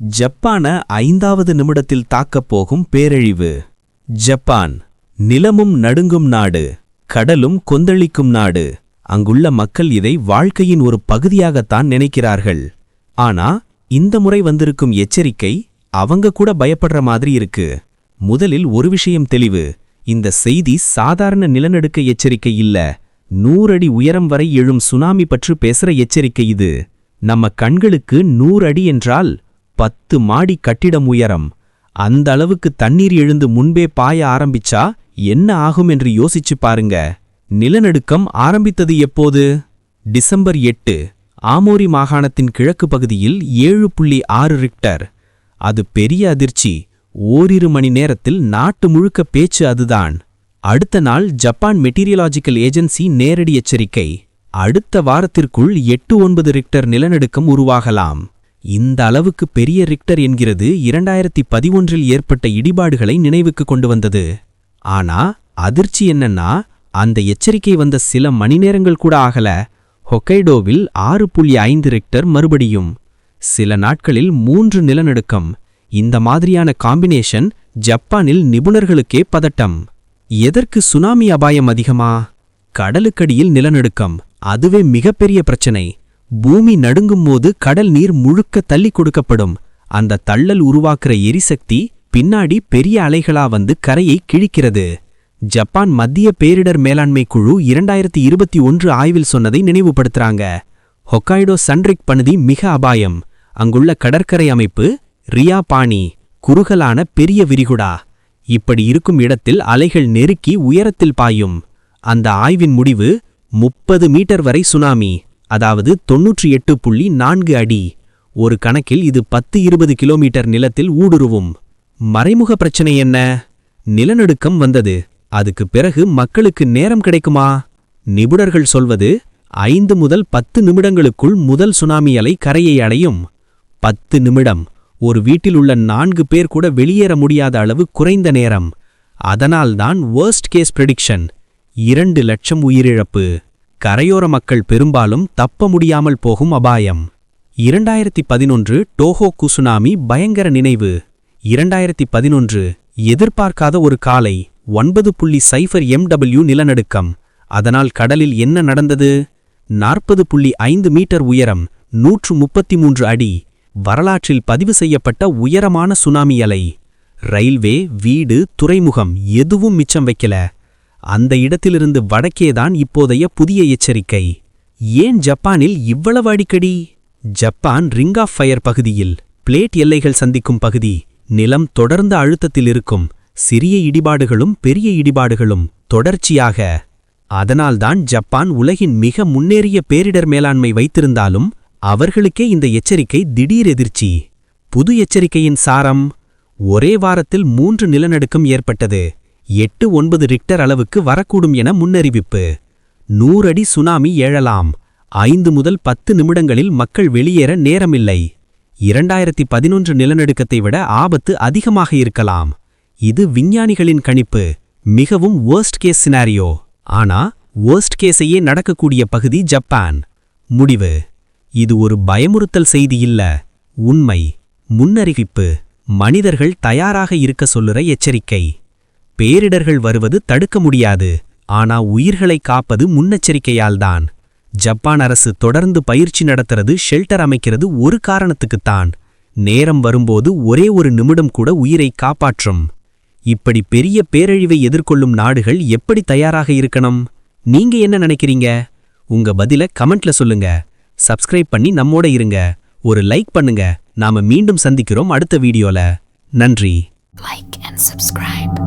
ஜப்பான ஐந்தாவது நிமிடத்தில் தாக்கப் போகும் பேரழிவு. ஜப்பான் நிலமும் நடுங்கும் நாடு கடலும் கொந்தளிக்கும் நாடு. அங்குள்ள மக்கள் இதை வாழ்க்கையின் ஒரு பகுதியாகத்தான் நினைக்கிறார்கள். ஆனா இந்த முறை வந்திருக்கும் எச்சரிக்கை அவங்க கூட பயப்படுற மாதிரி இருக்கு. முதலில் ஒரு விஷயம் தெளிவு. இந்த செய்தி சாதாரண நிலநடுக்க எச்சரிக்கை இல்ல. நூறடி உயரம் வரை எழும் சுனாமி பற்றி பேசுற எச்சரிக்கை இது. நம்ம கண்களுக்கு நூறு அடி என்றால் பத்து மாடி கட்டிடம் உயரம். அந்த அளவுக்கு தண்ணீர் எழுந்து முன்பே பாய ஆரம்பிச்சா என்ன ஆகும் என்று யோசிச்சு பாருங்க. நிலநடுக்கம் ஆரம்பித்தது எப்போது? டிசம்பர் எட்டு ஆமோரி மாகாணத்தின் கிழக்கு பகுதியில் ஏழு புள்ளி ஆறு ரிக்டர். அது பெரிய அதிர்ச்சி. ஓரிரு மணி நேரத்தில் நாட்டு முழுக்க பேச்சு அதுதான். அடுத்த நாள் ஜப்பான் மெட்டீரியலாஜிக்கல் ஏஜென்சி நேரடி எச்சரிக்கை. அடுத்த வாரத்திற்குள் எட்டு ஒன்பது ரிக்டர் நிலநடுக்கம் உருவாகலாம். இந்த அளவுக்கு பெரிய ரிக்டர் என்கிறது இரண்டாயிரத்தி பதிவொன்றில் ஏற்பட்ட இடிபாடுகளை நினைவுக்கு கொண்டு வந்தது. ஆனா அதிர்ச்சி என்னன்னா அந்த எச்சரிக்கை வந்த சில மணி நேரங்கள் கூட ஆகல. ஹொக்கைடோவில் ஆறு புள்ளி ஐந்து ரிக்டர் மறுபடியும். சில நாட்களில் மூன்று நிலநடுக்கம். இந்த மாதிரியான காம்பினேஷன் ஜப்பானில் நிபுணர்களுக்கே பதட்டம். எதற்கு சுனாமி அபாயம் அதிகமா? கடலுக்கடியில் நிலநடுக்கம். அதுவே மிகப்பெரிய பிரச்சனை. பூமி நடுங்கும் போது கடல் நீர் முழுக்க தள்ளி கொடுக்கப்படும். அந்த தள்ளல் உருவாக்குற எரிசக்தி பின்னாடி பெரிய அலைகளா வந்து கரையை கிழிக்கிறது. ஜப்பான் மத்திய பேரிடர் மேலாண்மை குழு இரண்டாயிரத்தி இருபத்தி ஒன்று ஆய்வில் சொன்னதை நினைவுபடுத்துறாங்க. ஹொக்காய்டோ சன்ரிக் பகுதி மிக அபாயம். அங்குள்ள கடற்கரை அமைப்பு ரியா பாணி குறுகலான பெரிய விரிகுடா. இப்படி இருக்கும் இடத்தில் அலைகள் நெருக்கி உயரத்தில் பாயும். அந்த ஆய்வின் முடிவு முப்பது மீட்டர் வரை சுனாமி. அதாவது தொன்னூற்றி எட்டு புள்ளி நான்கு அடி. ஒரு கணக்கில் இது பத்து இருபது கிலோமீட்டர் நிலத்தில் ஊடுருவும். மறைமுக பிரச்சனை என்ன? நிலநடுக்கம் வந்தது. அதுக்கு பிறகு மக்களுக்கு நேரம் கிடைக்குமா? நிபுணர்கள் சொல்வது ஐந்து முதல் பத்து நிமிடங்களுக்குள் முதல் சுனாமி அலை கரையை அடையும். பத்து நிமிடம். ஒரு வீட்டில் உள்ள நான்கு பேர் கூட வெளியேற முடியாத அளவு குறைந்த நேரம். அதனால்தான் வேர்ஸ்ட் கேஸ் ப்ரெடிக்ஷன் இரண்டு லட்சம் உயிரிழப்பு. கரையோர மக்கள் பெரும்பாலும் தப்ப முடியாமல் போகும் அபாயம். இரண்டாயிரத்தி பதினொன்று டோஹோ குசுனாமி பயங்கர நினைவு. இரண்டாயிரத்தி பதினொன்று எதிர்பார்க்காத ஒரு காலை ஒன்பது புள்ளி சைஃபர் எம்டபிள்யூ நிலநடுக்கம். அதனால் கடலில் என்ன நடந்தது? நாற்பது புள்ளி ஐந்து மீட்டர் உயரம் நூற்று முப்பத்தி மூன்று அடி. வரலாற்றில் பதிவு செய்யப்பட்ட உயரமான சுனாமி அலை. ரயில்வே வீடு துறைமுகம் எதுவும் மிச்சம் வைக்கல. அந்த இடத்திலிருந்து வடக்கேதான் இப்போதைய புதிய எச்சரிக்கை. ஏன் ஜப்பானில் இவ்வளவு அடிக்கடி? ஜப்பான் ரிங் ஆஃப் ஃபயர் பகுதியில் பிளேட் எல்லைகள் சந்திக்கும் பகுதி நிலம் தொடர்ந்த அழுத்தத்தில் இருக்கும் சிறிய இடிபாடுகளும் பெரிய இடிபாடுகளும் தொடர்ச்சியாக. அதனால்தான் ஜப்பான் உலகின் மிக முன்னேறிய பேரிடர் மேலாண்மை வைத்திருந்தாலும் அவர்களுக்கே இந்த எச்சரிக்கை திடீர் எதிர்ச்சி. புது எச்சரிக்கையின் சாரம் ஒரே வாரத்தில் மூன்று நிலநடுக்கம் ஏற்பட்டது. எட்டு ஒன்பது ரிக்டர் அளவுக்கு வரக்கூடும் என முன்னறிவிப்பு. நூறடி சுனாமி எழலாம் ஐந்து முதல் பத்து நிமிடங்களில் மக்கள் வெளியேற நேரமில்லை. இரண்டாயிரத்தி பதினொன்று நிலநடுக்கத்தை விட ஆபத்து அதிகமாக இருக்கலாம். இது விஞ்ஞானிகளின் கணிப்பு. மிகவும் வேர்ஸ்ட் கேஸ் சினாரியோ ஆனா வேர்ஸ்ட் கேஸையே நடக்கக்கூடிய பகுதி ஜப்பான். முடிவு. இது ஒரு பயமுறுத்தல் செய்தி இல்ல. உண்மை. முன்னறிவிப்பு. மனிதர்கள் தயாராக இருக்க சொல்லுற எச்சரிக்கை. பேரிடர்கள் வருவது தடுக்க முடியாது. ஆனா உயிர்களை காப்பது முன்னெச்சரிக்கையால்தான். ஜப்பான் அரசு தொடர்ந்து பயிற்சி நடத்துறது ஷெல்டர் அமைக்கிறது ஒரு காரணத்துக்குத்தான். நேரம் வரும்போது ஒரே ஒரு நிமிடம் கூட உயிரை காப்பாற்றும். இப்படி பெரிய பேரழிவை எதிர்கொள்ளும் நாடுகள் எப்படி தயாராக இருக்கணும்? நீங்க என்ன நினைக்கிறீங்க? உங்க பதில கமெண்ட்ல சொல்லுங்க. சப்ஸ்கிரைப் பண்ணி நம்மோட இருங்க. ஒரு லைக் பண்ணுங்க. நாம மீண்டும் சந்திக்கிறோம் அடுத்த வீடியோல. நன்றி. Like and subscribe.